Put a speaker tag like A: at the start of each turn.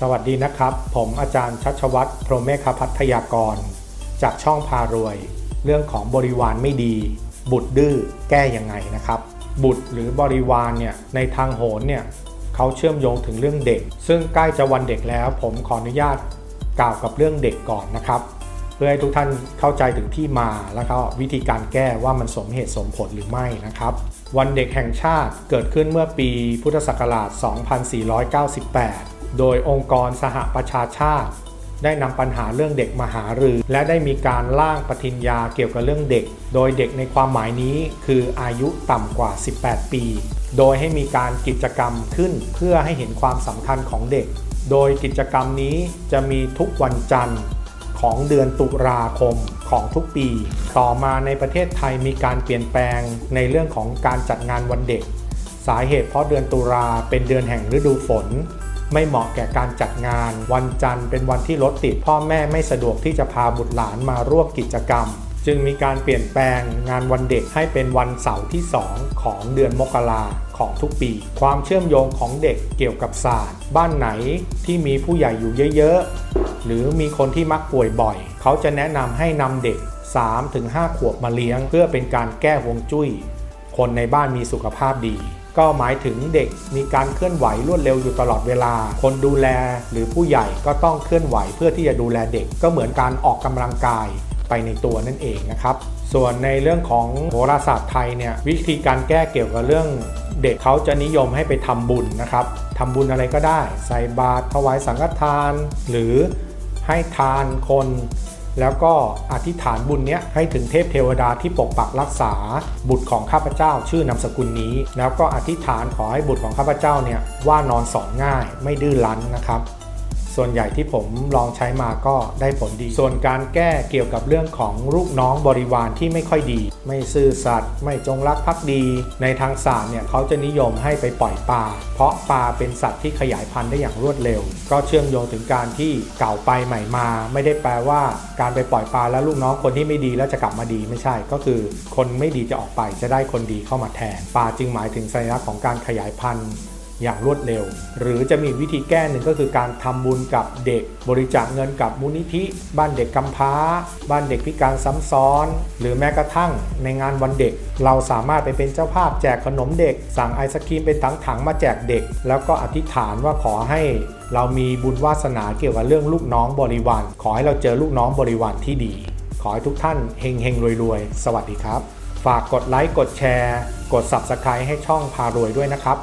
A: สวัสดีนะครับ ผมอาจารย์ชัชวัตรพรหมเมฆพัทยากร จากช่องพารวย เรื่องของบริวารไม่ดี บุตรดื้อแก้ยังไงนะครับ บุตรหรือบริวารเนี่ยในทางโหรเนี่ยเขาเชื่อมโยงถึงเรื่องเด็ก ซึ่งใกล้จะวันเด็กแล้ว ผมขออนุญาตกล่าวกับเรื่องเด็กก่อนนะครับ เพื่อให้ทุกท่านเข้าใจถึงที่มาแล้วก็วิธีการแก้ว่ามันสมเหตุสมผลหรือไม่นะครับ วันเด็กแห่งชาติเกิดขึ้นเมื่อปีพุทธศักราช 2498 โดยองค์กรสหประชาชาติ ได้นำปัญหาเรื่องเด็กมาหารือ และได้มีการร่างปฏิญญาเกี่ยวกับเรื่องเด็ก โดยเด็กในความหมายนี้คืออายุต่ำกว่า 18 ปี โดยให้มีการกิจกรรมขึ้นเพื่อให้เห็นความสำคัญของเด็ก โดยกิจกรรมนี้จะมีทุกวันจันทร์ของเดือนตุลาคมของทุกปี ต่อมาในประเทศไทยมีการเปลี่ยนแปลงในเรื่องของการจัดงานวันเด็ก สาเหตุเพราะเดือนตุลาเป็นเดือนแห่งฤดูฝน ไม่เหมาะแก่การจัดงาน วันจันทร์เป็นวันที่รถติดพ่อแม่ไม่สะดวกที่จะพาบุตรหลานมาร่วมกิจกรรม จึงมีการเปลี่ยนแปลงงานวันเด็กให้เป็นวันเสาร์ที่ 2 ของเดือนมกราของทุกปี ความเชื่อมโยงของเด็กเกี่ยวกับศาสตร์ บ้านไหนที่มีผู้ใหญ่อยู่เยอะๆ หรือมีคนที่มักป่วยบ่อย เขาจะแนะนำให้นำเด็ก 3-5 ขวบมาเลี้ยง เพื่อเป็นการแก้ฮวงจุ้ย คนในบ้านมีสุขภาพดี ก็หมายถึงเด็กมีการเคลื่อนไหวรวดเร็วอยู่ตลอดเวลา คนดูแลหรือผู้ใหญ่ก็ต้องเคลื่อนไหวเพื่อที่จะดูแลเด็กก็เหมือนการออกกำลังกายไปในตัวนั่นเองนะครับ ส่วนในเรื่องของโหราศาสตร์ไทยเนี่ยวิธีการแก้เกี่ยวกับเรื่องเด็กเขาจะนิยมให้ไปทำบุญนะครับทำบุญอะไรก็ได้ ใส่บาตรถวายสังฆทาน หรือให้ทานคน แล้วก็อธิษฐานบุญเนี้ยให้ถึงเทพเทวดาที่ปกปักรักษา บุตรของข้าพเจ้าชื่อนามสกุลนี้ แล้วก็อธิษฐานขอให้บุตรของข้าพเจ้าเนี่ยว่านอนสอนง่ายไม่ดื้อรั้นนะครับ ส่วนใหญ่ที่ผมลองใช้มาก็ได้ผลดี ส่วนการแก้เกี่ยวกับเรื่องของลูกน้องบริวารที่ไม่ค่อยดี ไม่ซื่อสัตย์ไม่จงรักภักดี ในทางศาสตร์เนี่ยเขาจะนิยมให้ไปปล่อยปลา เพราะปลาเป็นสัตว์ที่ขยายพันธุ์ได้อย่างรวดเร็ว ก็เชื่อมโยงถึงการที่เก่าไปใหม่มา ไม่ได้แปลว่าการไปปล่อยปลาแล้วลูกน้องคนที่ไม่ดีแล้วจะกลับมาดีไม่ใช่ ก็คือ คนไม่ดีจะออกไปจะได้คนดีเข้ามาแทนปลาจึงหมายถึงสัญลักษณ์ของการขยายพันธุ์ อย่างรวดเร็ว หรือจะมีวิธีแก้หนึ่งก็คือการทำบุญกับเด็ก บริจาคเงินกับมูลนิธิ บ้านเด็กกำพร้า บ้านเด็กพิการซ้ำซ้อน หรือแม้กระทั่งในงานวันเด็ก เราสามารถไปเป็นเจ้าภาพแจกขนมเด็ก สั่งไอศครีมเป็นถังๆมาแจกเด็ก แล้วก็อธิษฐานว่าขอให้เรามีบุญวาสนาเกี่ยวกับเรื่องลูกน้องบริวาร ขอให้เราเจอลูกน้องบริวารที่ดี ขอให้ทุกท่านเฮงเฮงรวยๆ สวัสดีครับ ฝากกดไลค์ กดแชร์ กด Subscribe ให้ช่องพารวยด้วยนะครับ